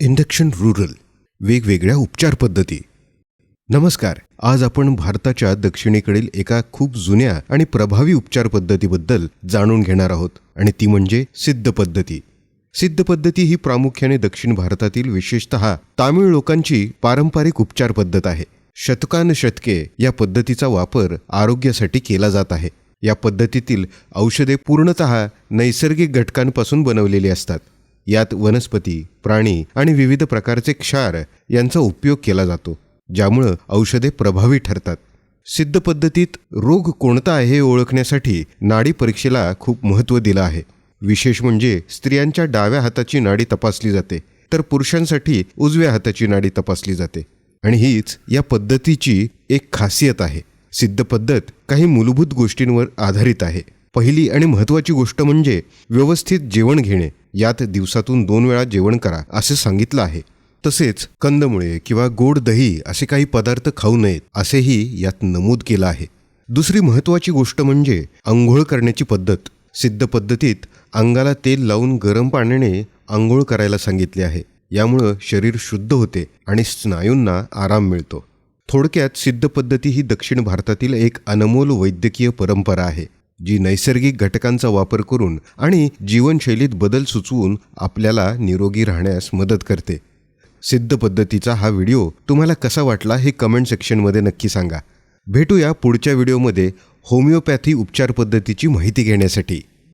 Induction rural वेगवेगळ्या उपचार पद्धती. नमस्कार आज आपण भारताच्या दक्षिणेकडील एका खूप जुन्या आणि प्रभावी उपचार पद्धतीबद्दल जाणून घेणार आहोत आणि ती म्हणजे सिद्ध पद्धती. सिद्ध पद्धती ही प्रामुख्याने दक्षिण भारतातील विशेषत तामिळ लोकांची पारंपरिक उपचार पद्धत आहे. शतकानुशतके या पद्धतीचा वापर आरोग्यासाठी केला जात आहे. या पद्धतीतील औषधे पूर्णतः नैसर्गिक घटकांपासून बनवलेली असतात. यात वनस्पती प्राणी आणि विविध प्रकारचे क्षार यांचा उपयोग केला जातो ज्यामुळं औषधे प्रभावी ठरतात. सिद्ध पद्धतीत रोग कोणता आहे हे ओळखण्यासाठी नाडी परीक्षेला खूप महत्त्व दिलं आहे. विशेष म्हणजे स्त्रियांच्या डाव्या हाताची नाडी तपासली जाते तर पुरुषांसाठी उजव्या हाताची नाडी तपासली जाते. आणि हीच या पद्धतीची एक खासियत आहे. सिद्ध पद्धत काही मूलभूत गोष्टींवर आधारित आहे. पहिली आणि महत्त्वाची गोष्ट म्हणजे व्यवस्थित जेवण घेणे. यात दिवसातून दोन वेळा जेवण करा असे सांगितलं आहे. तसेच कंदमुळे किंवा गोड दही असे काही पदार्थ खाऊ नयेत असेही यात नमूद केलं आहे. दुसरी महत्त्वाची गोष्ट म्हणजे आंघोळ करण्याची पद्धत. सिद्ध पद्धतीत अंगाला तेल लावून गरम पाण्याने आंघोळ करायला सांगितले आहे. यामुळं शरीर शुद्ध होते आणि स्नायूंना आराम मिळतो. थोडक्यात सिद्ध पद्धती ही दक्षिण भारतातील एक अनमोल वैद्यकीय परंपरा आहे जी नैसर्गिक घटकांचा वापर करून आणि जीवनशैलीत बदल सुचवून आपल्याला निरोगी राहण्यास मदत करते. सिद्ध पद्धतीचा हा व्हिडिओ तुम्हाला कसा वाटला हे कमेंट सेक्शनमध्ये नक्की सांगा. भेटूया पुढच्या व्हिडिओमध्ये होमिओपॅथी उपचार पद्धतीची माहिती घेण्यासाठी.